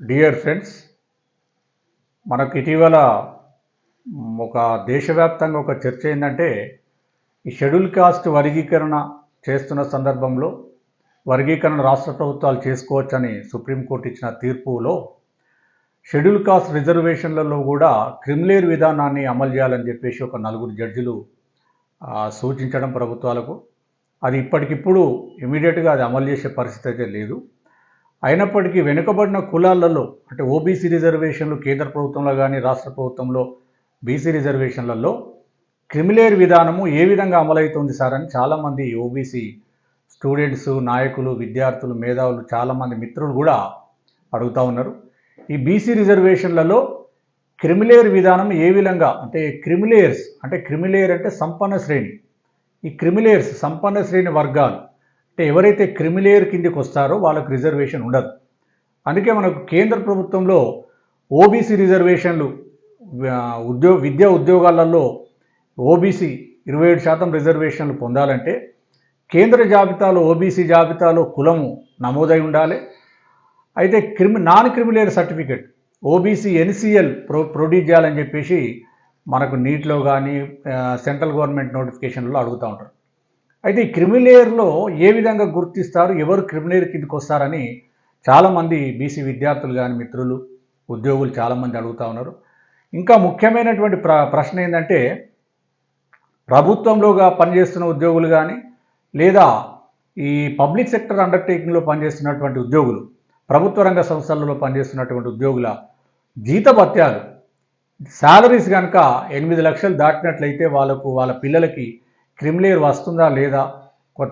Dear friends మనకు ఇటీవల ఒక దేశవ్యాప్తంగా ఒక చర్చ ఏంటంటే ఈ షెడ్యూల్ కాస్ట్ వర్గీకరణ చేస్తున్న సందర్భంలో వర్గీకరణ రాష్ట్ర ప్రభుత్వాలు చేసుకోవచ్చని సుప్రీంకోర్టు ఇచ్చిన తీర్పులో షెడ్యూల్ కాస్ట్ రిజర్వేషన్లలో కూడా క్రిమిలేర్ విధానాన్ని అమలు చేయాలని చెప్పేసి ఒక నలుగురు జడ్జిలు సూచించడం ప్రభుత్వాలకు. అది ఇప్పటికిప్పుడు ఇమీడియట్గా అది అమలు చేసే పరిస్థితి అయితే లేదు. అయినప్పటికీ వెనుకబడిన కులాలలో అంటే ఓబీసీ రిజర్వేషన్లు కేంద్ర ప్రభుత్వంలో కానీ రాష్ట్ర ప్రభుత్వంలో బీసీ రిజర్వేషన్లలో క్రిమిలేర్ విధానము ఏ విధంగా అమలవుతుంది సార్ అని చాలామంది ఓబీసీ స్టూడెంట్స్ నాయకులు విద్యార్థులు మేధావులు చాలామంది మిత్రులు కూడా అడుగుతూ ఉన్నారు. ఈ బీసీ రిజర్వేషన్లలో క్రిమిలేర్ విధానం ఏ విధంగా అంటే క్రిమిలేయర్స్ అంటే క్రిమిలేయర్ అంటే సంపన్న శ్రేణి. ఈ క్రిమిలేయర్స్ సంపన్న శ్రేణి వర్గాలు అంటే ఎవరైతే క్రిమిలేయర్ కిందకి వస్తారో వాళ్ళకు రిజర్వేషన్ ఉండదు. అందుకే మనకు కేంద్ర ప్రభుత్వంలో ఓబీసీ రిజర్వేషన్లు ఉద్యోగ విద్యా ఉద్యోగాలలో ఓబీసీ ఇరవై ఏడు శాతం రిజర్వేషన్లు పొందాలంటే కేంద్ర జాబితాలో ఓబీసీ జాబితాలో కులము నమోదై ఉండాలి. అయితే creamy non creamy layer certificate OBC NCL pro produce చేయాలని చెప్పేసి మనకు నీట్లో కానీ సెంట్రల్ గవర్నమెంట్ నోటిఫికేషన్లో అడుగుతూ ఉంటారు. అయితే ఈ క్రిమిలేయర్లో ఏ విధంగా గుర్తిస్తారు? ఎవరు క్రిమిలేయర్ కిందకి వస్తారని చాలామంది బీసీ విద్యార్థులు కానీ మిత్రులు ఉద్యోగులు చాలామంది అడుగుతూ ఉన్నారు. ఇంకా ముఖ్యమైనటువంటి ప్ర ప్రశ్న ఏంటంటే ప్రభుత్వంలోగా పనిచేస్తున్న ఉద్యోగులు కానీ లేదా ఈ పబ్లిక్ సెక్టర్ అండర్టేకింగ్లో పనిచేస్తున్నటువంటి ఉద్యోగులు ప్రభుత్వ రంగ సంస్థలలో పనిచేస్తున్నటువంటి ఉద్యోగుల జీతభత్యాలు శాలరీస్ కనుక ఎనిమిది లక్షలు దాటినట్లయితే వాళ్ళకు వాళ్ళ పిల్లలకి క్రిమిలేర్ వస్తుందా లేదా?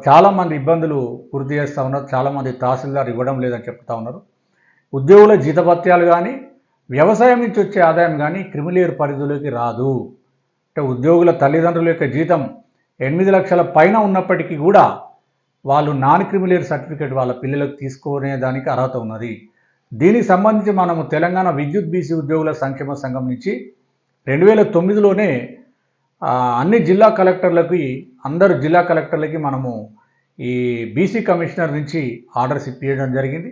చాలామంది ఇబ్బందులు పూర్తి చేస్తూ ఉన్నారు. చాలామంది తహసీల్దార్ ఇవ్వడం లేదని చెప్తా ఉన్నారు. ఉద్యోగుల జీతభత్యాలు కానీ వ్యవసాయం నుంచి వచ్చే ఆదాయం కానీ క్రిమిలేర్ పరిధిలోకి రాదు. అంటే ఉద్యోగుల తల్లిదండ్రుల యొక్క జీతం ఎనిమిది లక్షల పైన ఉన్నప్పటికీ కూడా వాళ్ళు నాన్ క్రిమిలేర్ సర్టిఫికేట్ వాళ్ళ పిల్లలకు తీసుకునే దానికి అర్హత ఉన్నది. దీనికి సంబంధించి మనము తెలంగాణ విద్యుత్ బీసీ ఉద్యోగుల సంక్షేమ సంఘం నుంచి రెండు వేల తొమ్మిదిలోనే అన్ని జిల్లా కలెక్టర్లకి అందరు జిల్లా కలెక్టర్లకి మనము ఈ బీసీ కమిషనర్ నుంచి ఆర్డర్స్ ఇప్పించడం జరిగింది.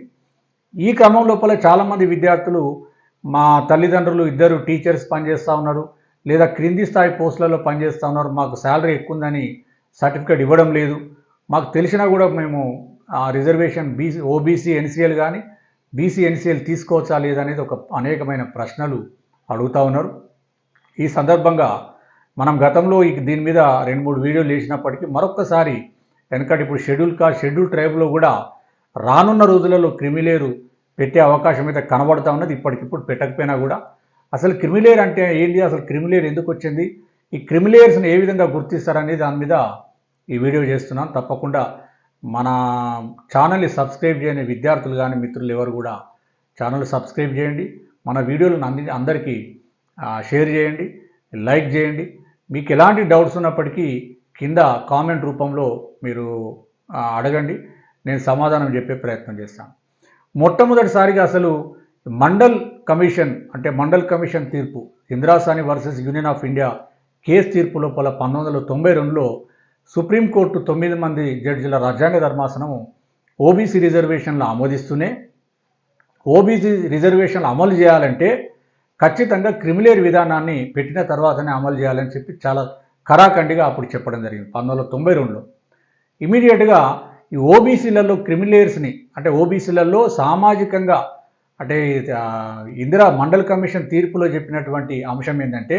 ఈ క్రమం లోపల చాలామంది విద్యార్థులు మా తల్లిదండ్రులు ఇద్దరు టీచర్స్ పనిచేస్తూ ఉన్నారు లేదా క్రింది స్థాయి పోస్టులలో పనిచేస్తూ ఉన్నారు. మాకు శాలరీ ఎక్కువ ఉందని సర్టిఫికేట్ ఇవ్వడం లేదు. మాకు తెలిసినా కూడా మేము ఆ రిజర్వేషన్ బీసీ ఓబీసీ ఎన్సీఎల్ కానీ బీసీ ఎన్సీఎల్ తీసుకోవచ్చా లేదనేది ఒక అనేకమైన ప్రశ్నలు అడుగుతూ ఉన్నారు. ఈ సందర్భంగా మనం గతంలో దీని మీద రెండు మూడు వీడియోలు వేసినప్పటికీ మరొక్కసారి వెనకటి ఇప్పుడు షెడ్యూల్ కా షెడ్యూల్ ట్రైబ్లో కూడా రానున్న రోజులలో క్రిమిలేరు పెట్టే అవకాశం అయితే కనబడతా ఉన్నది. ఇప్పటికిప్పుడు పెట్టకపోయినా కూడా అసలు క్రిమిలేర్ అంటే ఏంటి అసలు క్రిమిలేర్ ఎందుకు వచ్చింది? ఈ క్రిమిలేయర్స్ని ఏ విధంగా గుర్తిస్తారనేది దాని మీద ఈ వీడియో చేస్తున్నాను. తప్పకుండా మన ఛానల్ని సబ్స్క్రైబ్ చేయని విద్యార్థులు కానీ మిత్రులు ఎవరు కూడా ఛానల్ సబ్స్క్రైబ్ చేయండి. మన వీడియోలను అంది అందరికీ షేర్ చేయండి. లైక్ చేయండి. మీకు ఎలాంటి డౌట్స్ ఉన్నప్పటికీ కింద కామెంట్ రూపంలో మీరు అడగండి. నేను సమాధానం చెప్పే ప్రయత్నం చేస్తాను. మొట్టమొదటిసారిగా అసలు మండల్ కమిషన్ అంటే మండల్ కమిషన్ తీర్పు Indira Sawhney versus union of India case తీర్పు లోపల పంతొమ్మిది వందల తొంభై రెండులో సుప్రీంకోర్టు తొమ్మిది మంది జడ్జిల రాజ్యాంగ ధర్మాసనము ఓబీసీ రిజర్వేషన్లు ఆమోదిస్తూనే ఓబీసీ రిజర్వేషన్లు అమలు చేయాలంటే ఖచ్చితంగా క్రిమిలేర్ విధానాన్ని పెట్టిన తర్వాతనే అమలు చేయాలని చెప్పి చాలా కరాఖండిగా అప్పుడు చెప్పడం జరిగింది. పంతొమ్మిది వందల తొంభై రెండులో. ఇమీడియట్గా ఈ ఓబీసీలలో క్రిమిలేయర్స్ని అంటే ఓబీసీలలో సామాజికంగా అంటే ఇందిరా మండల్ కమిషన్ తీర్పులో చెప్పినటువంటి అంశం ఏంటంటే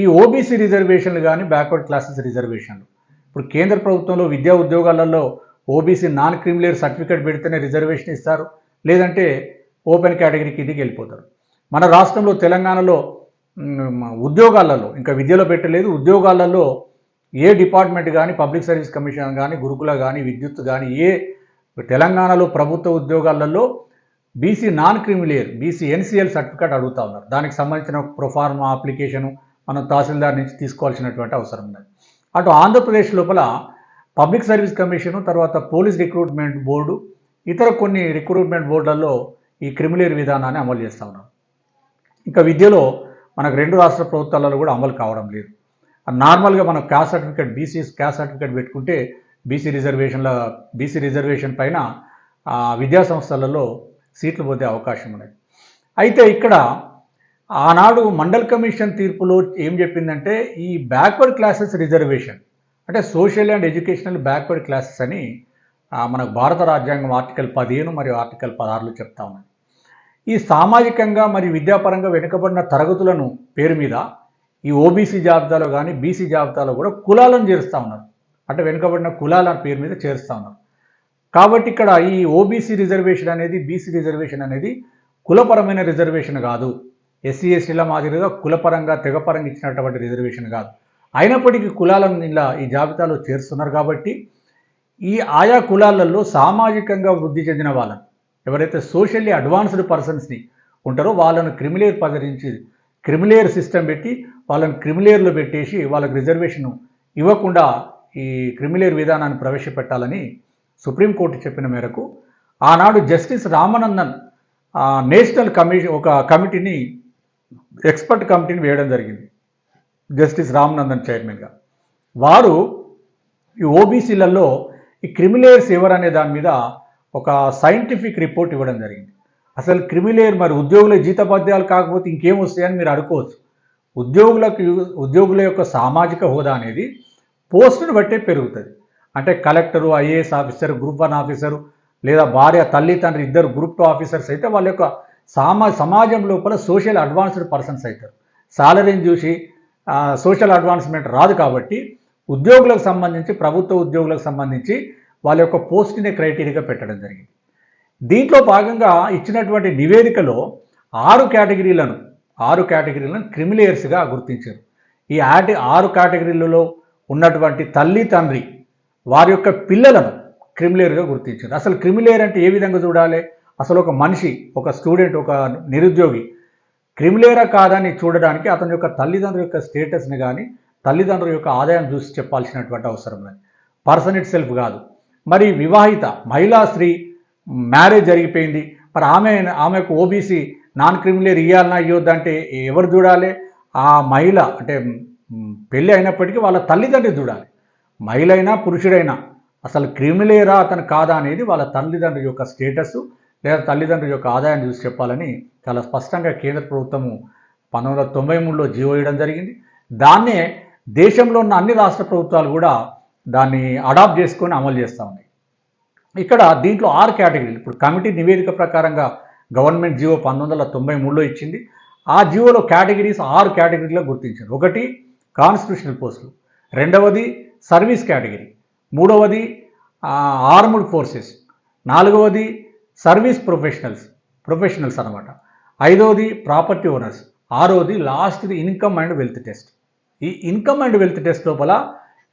ఈ ఓబీసీ రిజర్వేషన్లు కానీ బ్యాక్వర్డ్ క్లాసెస్ రిజర్వేషన్లు. ఇప్పుడు కేంద్ర ప్రభుత్వంలో విద్యా ఉద్యోగాలలో OBC non creamy layer certificate పెడితేనే రిజర్వేషన్ ఇస్తారు. లేదంటే ఓపెన్ కేటగిరీ కిందికి వెళ్ళిపోతారు. మన రాష్ట్రంలో తెలంగాణలో ఉద్యోగాలలో ఇంకా విద్యలో పెట్టలేదు ఉద్యోగాలలో ఏ డిపార్ట్మెంట్ కానీ పబ్లిక్ సర్వీస్ కమిషన్ కానీ గురుకుల కానీ విద్యుత్ కానీ ఏ తెలంగాణలో ప్రభుత్వ ఉద్యోగాలలో BC non creamy layer BC NCL certificate అడుగుతా ఉన్నారు. దానికి సంబంధించిన ప్రొఫార్మా అప్లికేషను మనం తహసీల్దార్ నుంచి తీసుకోవాల్సినటువంటి అవసరం ఉన్నది. అటు ఆంధ్రప్రదేశ్ లోపల పబ్లిక్ సర్వీస్ కమిషను తర్వాత పోలీస్ రిక్రూట్మెంట్ బోర్డు ఇతర కొన్ని రిక్రూట్మెంట్ బోర్డులలో ఈ క్రిమిలేర్ విధానాన్ని అమలు చేస్తూ ఉన్నారు. ఇంకా విద్యలో మనకు రెండు రాష్ట్ర ప్రభుత్వాలలో కూడా అమలు కావడం లేదు. నార్మల్గా మనం caste certificate BC caste certificate పెట్టుకుంటే బీసీ రిజర్వేషన్ల బీసీ రిజర్వేషన్ పైన విద్యా సంస్థలలో సీట్లు పోతే అవకాశం ఉన్నది. అయితే ఇక్కడ ఆనాడు మండల్ కమిషన్ తీర్పులో ఏం చెప్పిందంటే ఈ బ్యాక్వర్డ్ క్లాసెస్ రిజర్వేషన్ అంటే social and educational backward classes అని మనకు భారత రాజ్యాంగం ఆర్టికల్ పదిహేను మరియు ఆర్టికల్ పదహారులో చెప్తా ఉన్నాయి ఈ సామాజికంగా మరియు విద్యాపరంగా వెనుకబడిన తరగతులను పేరు మీద ఈ ఓబీసీ జాబితాలో కానీ బీసీ జాబితాలో కూడా కులాలను చేరుస్తూ ఉన్నారు. అంటే వెనుకబడిన కులాల పేరు మీద చేరుస్తూ ఉన్నారు. కాబట్టి ఇక్కడ ఈ ఓబీసీ రిజర్వేషన్ అనేది బీసీ రిజర్వేషన్ అనేది కులపరమైన రిజర్వేషన్ కాదు. ఎస్సీ ఎస్టీల మాదిరిగా కులపరంగా తెగపరంగా ఇచ్చినటువంటి రిజర్వేషన్ కాదు. అయినప్పటికీ కులాలను ఇలా ఈ జాబితాలో చేరుస్తున్నారు కాబట్టి ఈ ఆయా కులాలలో సామాజికంగా వృద్ధి చెందిన వాళ్ళను ఎవరైతే సోషల్లీ అడ్వాన్స్డ్ పర్సన్స్ని ఉంటారో వాళ్ళను క్రిమిలేర్ పదరించి క్రిమిలేర్ సిస్టమ్ పెట్టి వాళ్ళని క్రిమిలేర్లో పెట్టేసి వాళ్ళకి రిజర్వేషన్ ఇవ్వకుండా ఈ క్రిమిలేర్ విధానాన్ని ప్రవేశపెట్టాలని సుప్రీంకోర్టు చెప్పిన మేరకు ఆనాడు జస్టిస్ రామనందన్ నేషనల్ కమిషన్ ఒక కమిటీని ఎక్స్పర్ట్ కమిటీని వేయడం జరిగింది జస్టిస్ రామనందన్ చైర్మన్గా వారు ఈ ఓబీసీలలో ఈ క్రిమిలేయర్స్ ఎవరనే దాని మీద ఒక సైంటిఫిక్ రిపోర్ట్ ఇవ్వడం జరిగింది. అసలు క్రిమిలేయర్ మరి ఉద్యోగుల జీతపద్యాలు కాకపోతే ఇంకేం వస్తాయని మీరు అనుకోవచ్చు. ఉద్యోగులకు ఉద్యోగుల యొక్క సామాజిక హోదా అనేది పోస్టును బట్టే పెరుగుతుంది. అంటే collector IAS officer group one officer లేదా భార్య తల్లి తండ్రి ఇద్దరు గ్రూప్ టూ ఆఫీసర్స్ అయితే వాళ్ళ యొక్క సామా సమాజం లోపల సోషల్ అడ్వాన్స్డ్ పర్సన్స్ అవుతారు. సాలరీని చూసి సోషల్ అడ్వాన్స్మెంట్ రాదు కాబట్టి ఉద్యోగులకు సంబంధించి ప్రభుత్వ ఉద్యోగులకు సంబంధించి వాళ్ళ యొక్క పోస్ట్ని క్రైటీరియాగా పెట్టడం జరిగింది. దీంట్లో భాగంగా ఇచ్చినటువంటి నివేదికలో ఆరు కేటగిరీలను ఆరు కేటగిరీలను క్రిమిలేయర్స్గా గుర్తించారు. ఈ ఆటి ఆరు కేటగిరీలలో ఉన్నటువంటి తల్లి తండ్రి వారి యొక్క పిల్లలను క్రిమిలేయర్గా గుర్తించారు. అసలు క్రిమిలేయర్ అంటే ఏ విధంగా చూడాలి? అసలు ఒక మనిషి ఒక స్టూడెంట్ ఒక నిరుద్యోగి క్రిమిలేరా కాదని చూడడానికి అతని యొక్క తల్లిదండ్రుల యొక్క స్టేటస్ని కానీ తల్లిదండ్రుల యొక్క ఆదాయం చూసి చెప్పాల్సినటువంటి అవసరం లేదు. పర్సన్ ఇట్ సెల్ఫ్ కాదు. మరి వివాహిత మహిళా స్త్రీ మ్యారేజ్ జరిగిపోయింది. మరి ఆమె ఆమెకు ఓబీసీ నాన్ క్రిమిలేర్ ఇవ్వాలన్నా ఇవ్వద్దా అంటే ఎవరు చూడాలి? ఆ మహిళ అంటే పెళ్ళి అయినప్పటికీ వాళ్ళ తల్లిదండ్రులు చూడాలి. మహిళ అయినా పురుషుడైనా అసలు క్రిమిలేరా అతను కాదా అనేది వాళ్ళ తల్లిదండ్రుల యొక్క స్టేటస్ లేదా తల్లిదండ్రుల యొక్క ఆదాయాన్ని చూసి చెప్పాలని చాలా స్పష్టంగా కేంద్ర ప్రభుత్వము పంతొమ్మిది వందల తొంభై మూడులో జీవో ఇవ్వడం జరిగింది. దాన్నే దేశంలో ఉన్న అన్ని రాష్ట్ర ప్రభుత్వాలు కూడా దాన్ని అడాప్ట్ చేసుకొని అమలు చేస్తూ ఉన్నాయి. ఇక్కడ దీంట్లో ఆరు కేటగిరీలు ఇప్పుడు కమిటీ నివేదిక ప్రకారంగా గవర్నమెంట్ జీవో పంతొమ్మిది వందల తొంభై మూడులో ఇచ్చింది. ఆ జీవోలో కేటగిరీస్ ఆరు కేటగిరీలో గుర్తించారు. ఒకటి కాన్స్టిట్యూషనల్ పోస్టులు రెండవది సర్వీస్ కేటగిరీ మూడవది ఆర్ముడ్ ఫోర్సెస్ నాలుగవది సర్వీస్ ప్రొఫెషనల్స్ ప్రొఫెషనల్స్ అనమాట ఐదవది ప్రాపర్టీ ఓనర్స్ ఆరోది లాస్ట్ది ఇన్కమ్ అండ్ వెల్త్ టెస్ట్ ఈ ఇన్కమ్ అండ్ వెల్త్ టెస్ట్ లోపల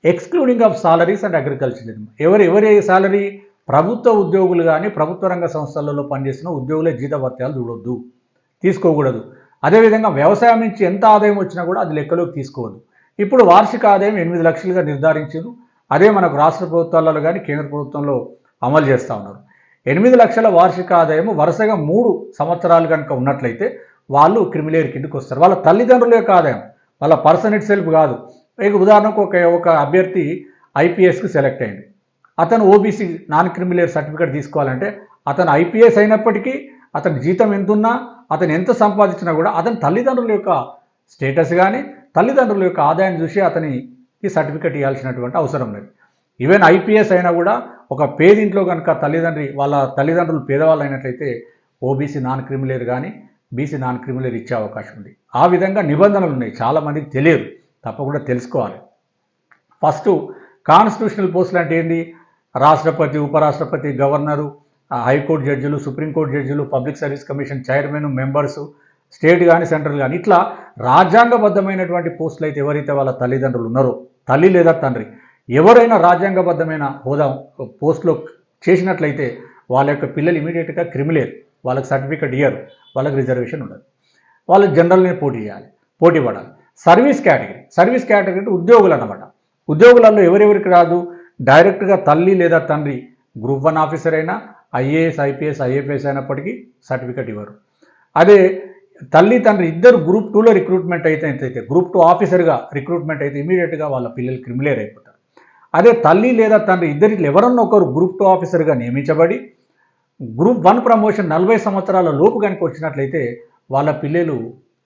excluding of salaries and agriculture ఎవరు ఎవరి సాలరీ ప్రభుత్వ ఉద్యోగులు కానీ ప్రభుత్వ రంగ సంస్థలలో పనిచేసిన ఉద్యోగుల జీతభత్యాలు చూడొద్దు తీసుకోకూడదు. అదేవిధంగా వ్యవసాయం నుంచి ఎంత ఆదాయం వచ్చినా కూడా అది లెక్కలోకి తీసుకోవద్దు. ఇప్పుడు వార్షిక ఆదాయం ఎనిమిది లక్షలుగా నిర్ధారించారు. అదే మనకు రాష్ట్ర ప్రభుత్వాలలో కానీ కేంద్ర ప్రభుత్వంలో అమలు చేస్తూ ఉన్నారు. ఎనిమిది లక్షల వార్షిక ఆదాయం వరుసగా మూడు సంవత్సరాలు కనుక ఉన్నట్లయితే వాళ్ళు క్రిమిలేర్ కిందకు వస్తారు. వాళ్ళ తల్లిదండ్రుల యొక్క ఆదాయం వాళ్ళ పర్సన్ ఇట్ సెల్ఫ్ కాదు. ఉదాహరణకు ఒక ఒక అభ్యర్థి ఐపీఎస్కి సెలెక్ట్ అయింది అతను ఓబీసీ నాన్ క్రిమిలేర్ సర్టిఫికేట్ తీసుకోవాలంటే అతను ఐపీఎస్ అయినప్పటికీ అతని జీతం ఎంతున్నా అతను ఎంత సంపాదించినా కూడా అతని తల్లిదండ్రుల యొక్క స్టేటస్ కానీ తల్లిదండ్రుల యొక్క ఆదాయం చూసి అతనికి సర్టిఫికేట్ ఇవ్వాల్సినటువంటి అవసరం లేదు. ఈవెన్ ఐపీఎస్ అయినా కూడా ఒక పేదింట్లో కనుక తల్లిదండ్రి వాళ్ళ తల్లిదండ్రులు పేదవాళ్ళు అయినట్లయితే ఓబీసీ నాన్ క్రిమిలేర్ కానీ బీసీ నాన్ క్రిమిలేర్ ఇచ్చే అవకాశం ఉంది. ఆ విధంగా నిబంధనలు ఉన్నాయి. చాలామందికి తెలియదు. తప్పకుండా తెలుసుకోవాలి. ఫస్ట్ కాన్స్టిట్యూషనల్ పోస్టులు అంటే ఏంటి రాష్ట్రపతి ఉపరాష్ట్రపతి గవర్నరు హైకోర్టు జడ్జిలు సుప్రీంకోర్టు జడ్జిలు public service commission chairman members state కానీ సెంట్రల్ కానీ ఇట్లా రాజ్యాంగబద్ధమైనటువంటి పోస్టులు అయితే ఎవరైతే వాళ్ళ తల్లిదండ్రులు ఉన్నారో తల్లి లేదా తండ్రి ఎవరైనా రాజ్యాంగబద్ధమైన హోదా పోస్టులో చేసినట్లయితే వాళ్ళ యొక్క పిల్లలు ఇమీడియట్గా క్రిమిలేరు వాళ్ళకి సర్టిఫికెట్ ఇయ్యరు. వాళ్ళకి రిజర్వేషన్ ఉండదు. వాళ్ళు జనరల్ని పోటీ చేయాలి. పోటీ పడాలి. Service category. సర్వీస్ కేటగిరీ అంటే ఉద్యోగులు అన్నమాట. ఉద్యోగులలో ఎవరెవరికి రాదు? డైరెక్ట్గా తల్లి లేదా తండ్రి గ్రూప్ వన్ ఆఫీసర్ అయినా ఐఏఎస్ ఐపీఎస్ ఐఏపీఎస్ అయినప్పటికీ సర్టిఫికెట్ ఇవ్వరు. అదే తల్లి తండ్రి ఇద్దరు గ్రూప్ టూలో రిక్రూట్మెంట్ అయితే అయితే గ్రూప్ టూ ఆఫీసర్గా రిక్రూట్మెంట్ అయితే ఇమీడియట్గా వాళ్ళ పిల్లలు క్రిమిలేర్ అయిపోతారు. అదే తల్లి లేదా తండ్రి ఇద్దరిలో ఎవరన్నా ఒకరు గ్రూప్ టూ ఆఫీసర్గా నియమించబడి గ్రూప్ వన్ ప్రమోషన్ నలభై సంవత్సరాల లోపు కనుక వచ్చినట్లయితే వాళ్ళ పిల్లలు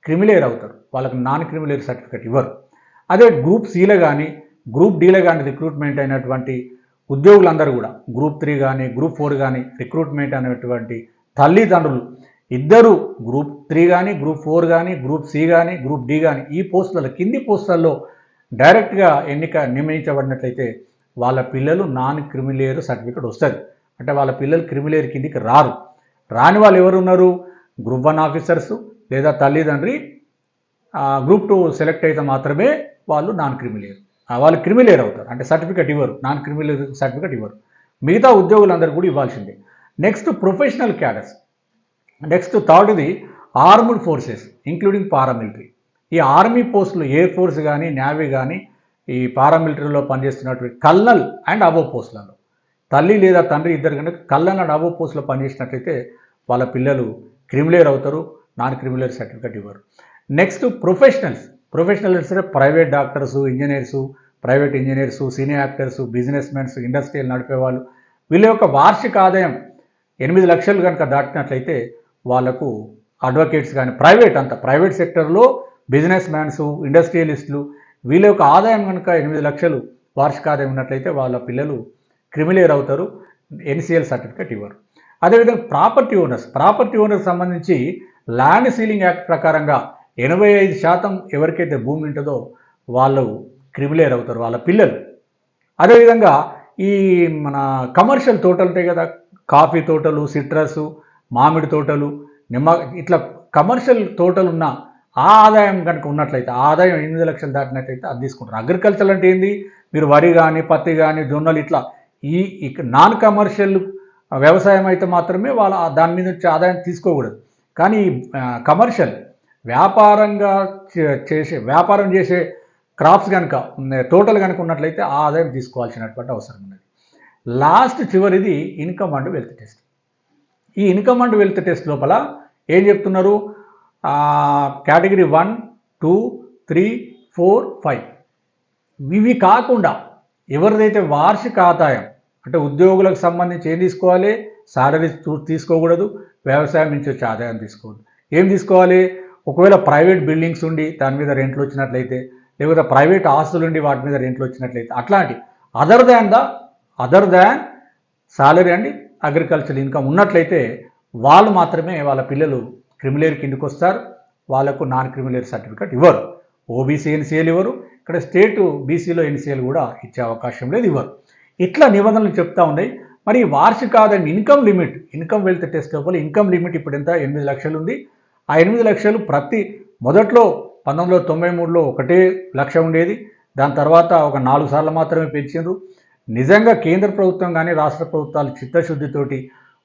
క్రిమిలేర్ అవుతారు. వాళ్ళకి నాన్ క్రిమిలేర్ సర్టిఫికేట్ ఇవ్వరు. అదే గ్రూప్ సిలో కానీ గ్రూప్ డీలో కానీ రిక్రూట్మెంట్ అయినటువంటి ఉద్యోగులందరూ కూడా గ్రూప్ త్రీ కానీ గ్రూప్ ఫోర్ కానీ రిక్రూట్మెంట్ అనేటువంటి తల్లిదండ్రులు ఇద్దరు గ్రూప్ త్రీ కానీ గ్రూప్ ఫోర్ కానీ గ్రూప్ సి కానీ గ్రూప్ డి కానీ ఈ పోస్టులలో కింది పోస్టులలో డైరెక్ట్గా ఎన్నిక నియమించబడినట్లయితే వాళ్ళ పిల్లలు నాన్ క్రిమిలేయర్ సర్టిఫికేట్ వస్తుంది. అంటే వాళ్ళ పిల్లలు క్రిమిలేర్ కిందికి రారు. రాని వాళ్ళు ఎవరు ఉన్నారు గ్రూప్ వన్ ఆఫీసర్స్ లేదా తల్లిదండ్రి గ్రూప్ టూ సెలెక్ట్ అయితే మాత్రమే వాళ్ళు నాన్ క్రిమిలేర్ వాళ్ళు క్రిమిలేర్ అవుతారు. అంటే సర్టిఫికేట్ ఇవ్వరు. నాన్ క్రిమిలేర్ సర్టిఫికేట్ ఇవ్వరు. మిగతా ఉద్యోగులందరూ కూడా ఇవ్వాల్సిందే. నెక్స్ట్ ప్రొఫెషనల్ క్యాడర్స్ నెక్స్ట్ థర్డ్ది ఆర్మ్డ్ ఫోర్సెస్ ఇంక్లూడింగ్ పారామిలిటరీ ఈ ఆర్మీ పోస్టులు ఎయిర్ ఫోర్స్ కానీ నేవీ కానీ ఈ పారామిలిటరీలో పనిచేస్తున్నటువంటి కల్నల్ అండ్ అబో పోస్టులలో. తల్లి లేదా తండ్రి ఇద్దరు కనుక కల్నల్ అండ్ అబో పోస్టులో పనిచేసినట్లయితే వాళ్ళ పిల్లలు క్రిమిలేర్ అవుతారు. నాన్ క్రిమినల్ సర్టిఫికేట్ ఇవ్వరు. నెక్స్ట్ ప్రొఫెషనల్స్ ప్రొఫెషనల్స్ అంటే private doctors engineers private engineers cine actors business mens industrial నడిపేవాళ్ళు వీళ్ళ యొక్క వార్షిక ఆదాయం ఎనిమిది లక్షలు కనుక దాటినట్లయితే వాళ్ళకు అడ్వకేట్స్ కానీ ప్రైవేట్ అంత ప్రైవేట్ సెక్టర్లో బిజినెస్ మ్యాన్స్ ఇండస్ట్రియలిస్టులు వీళ్ళ యొక్క ఆదాయం కనుక ఎనిమిది లక్షలు వార్షిక ఆదాయం ఉన్నట్లయితే వాళ్ళ పిల్లలు క్రిమిలేర్ అవుతారు ఎన్సిఎల్ సర్టిఫికేట్ ఇవ్వరు. అదేవిధంగా ప్రాపర్టీ ఓనర్స్ ప్రాపర్టీ ఓనర్స్ సంబంధించి ల్యాండ్ సీలింగ్ యాక్ట్ ప్రకారంగా ఎనభై ఐదు శాతం ఎవరికైతే భూమి ఉంటుందో వాళ్ళు క్రిమిలేర్ అవుతారు వాళ్ళ పిల్లలు. అదేవిధంగా ఈ మన కమర్షియల్ తోటలు ఉంటాయి కదా కాఫీ తోటలు సిట్రస్ మామిడి తోటలు నిమ్మ ఇట్లా కమర్షియల్ తోటలు ఉన్న ఆ ఆదాయం కనుక ఉన్నట్లయితే ఆదాయం ఎనిమిది లక్షలు దాటినట్లయితే అది తీసుకుంటారు. అగ్రికల్చర్ అంటే ఏంది? మీరు వరి కానీ పత్తి కానీ జొన్నలు ఇట్లా ఈ ఇక నాన్ కమర్షియల్ వ్యవసాయం అయితే మాత్రమే వాళ్ళ దాని మీద వచ్చే ఆదాయం తీసుకోకూడదు. కానీ కమర్షియల్ వ్యాపారంగా చేసే వ్యాపారం చేసే క్రాప్స్ కనుక టోటల్ కనుక ఉన్నట్లయితే ఆ ఆదాయం తీసుకోవాల్సినటువంటి అవసరం ఉన్నది. లాస్ట్ చివరిది ఇన్కమ్ అండ్ వెల్త్ టెస్ట్ ఈ ఇన్కమ్ అండ్ వెల్త్ టెస్ట్ లోపల ఏం చెప్తున్నారు? Category one two three four five ఇవి కాకుండా ఎవరిదైతే వార్షిక ఆదాయం అంటే ఉద్యోగులకు సంబంధించి ఏం తీసుకోవాలి? సాలరీ తీసుకోకూడదు వ్యవసాయం నుంచి వచ్చే ఆదాయం తీసుకోవద్దు ఏం తీసుకోవాలి? ఒకవేళ ప్రైవేట్ బిల్డింగ్స్ ఉండి దాని మీద రెంట్లు వచ్చినట్లయితే లేకపోతే ప్రైవేట్ ఆస్తులు ఉండి వాటి మీద రెంట్లు వచ్చినట్లయితే అట్లాంటి other than the other than salary అండి అగ్రికల్చర్ ఇన్కమ్ ఉన్నట్లయితే వాళ్ళు మాత్రమే వాళ్ళ పిల్లలు క్రిమిలేర్ కిందకు వస్తారు వాళ్ళకు నాన్ క్రిమిలేర్ సర్టిఫికేట్ ఇవ్వరు. ఓబీసీ ఎన్సీఎల్ ఇవ్వరు. ఇక్కడ స్టేటు బీసీలో ఎన్సీఎల్ కూడా ఇచ్చే అవకాశం లేదు ఇవ్వరు. ఇట్లా నిబంధనలు చెప్తా ఉన్నాయి. మరి వార్షిక ఆదాయం income limit income wealth test లోపల ఇన్కమ్ లిమిట్ ఇప్పుడు ఎంత? ఎనిమిది లక్షలు ఉంది. ఆ ఎనిమిది లక్షలు ప్రతి మొదట్లో పంతొమ్మిది వందల తొంభై మూడులో ఒకటే లక్ష ఉండేది. దాని తర్వాత ఒక నాలుగు సార్లు మాత్రమే పెంచారు నిజంగా కేంద్ర ప్రభుత్వం కానీ రాష్ట్ర ప్రభుత్వాలు చిత్తశుద్ధితోటి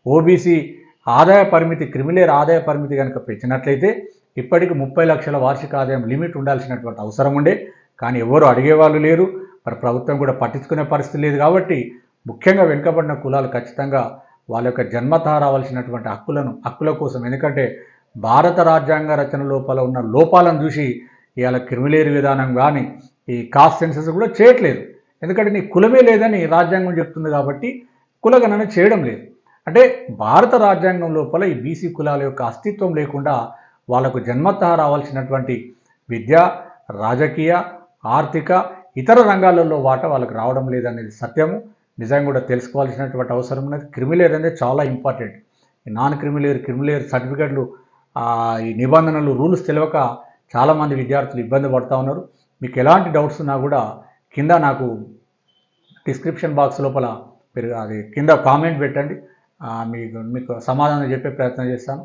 ఓబీసీ ఆదాయ పరిమితి క్రిమిలేర్ ఆదాయ పరిమితి కనుక పెంచినట్లయితే ఇప్పటికి ముప్పై లక్షల వార్షిక ఆదాయం లిమిట్ ఉండాల్సినటువంటి అవసరం ఉండే. కానీ ఎవరు అడిగేవాళ్ళు లేరు. మరి ప్రభుత్వం కూడా పట్టించుకునే పరిస్థితి లేదు కాబట్టి ముఖ్యంగా వెనుకబడిన కులాలు ఖచ్చితంగా వాళ్ళ యొక్క జన్మత రావాల్సినటువంటి హక్కులను హక్కుల కోసం. ఎందుకంటే భారత రాజ్యాంగ రచన లోపల ఉన్న లోపాలను చూసి ఇవాళ క్రిమిలేరు విధానం కానీ ఈ కాస్ట్ సెన్సెస్ కూడా చేయట్లేదు. ఎందుకంటే నీ కులమే లేదని రాజ్యాంగం చెప్తుంది కాబట్టి కులగణన చేయడం లేదు. అంటే భారత రాజ్యాంగం లోపల ఈ బీసీ కులాల యొక్క అస్తిత్వం లేకుండా వాళ్ళకు జన్మత రావాల్సినటువంటి విద్య రాజకీయ ఆర్థిక ఇతర రంగాలలో వాట వాళ్ళకి రావడం లేదనేది సత్యము. నిజంగా కూడా తెలుసుకోవాల్సినటువంటి అవసరం ఉన్నది. క్రిమిలేర్ అనేది చాలా ఇంపార్టెంట్. నాన్ క్రిమిలేర్ క్రిమిలేయర్ సర్టిఫికెట్లు ఈ నిబంధనలు రూల్స్ తెలియక చాలామంది విద్యార్థులు ఇబ్బంది పడుతూ ఉన్నారు. మీకు ఎలాంటి డౌట్స్ ఉన్నా కూడా కింద నాకు డిస్క్రిప్షన్ బాక్స్ లోపల మీరు అది కింద కామెంట్ పెట్టండి. మీకు మీకు సమాధానం చెప్పే ప్రయత్నం చేస్తాను.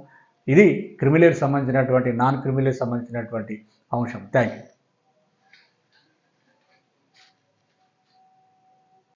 ఇది క్రిమిలేర్ సంబంధించినటువంటి నాన్ క్రిమిలేర్ సంబంధించినటువంటి అంశం. Thank you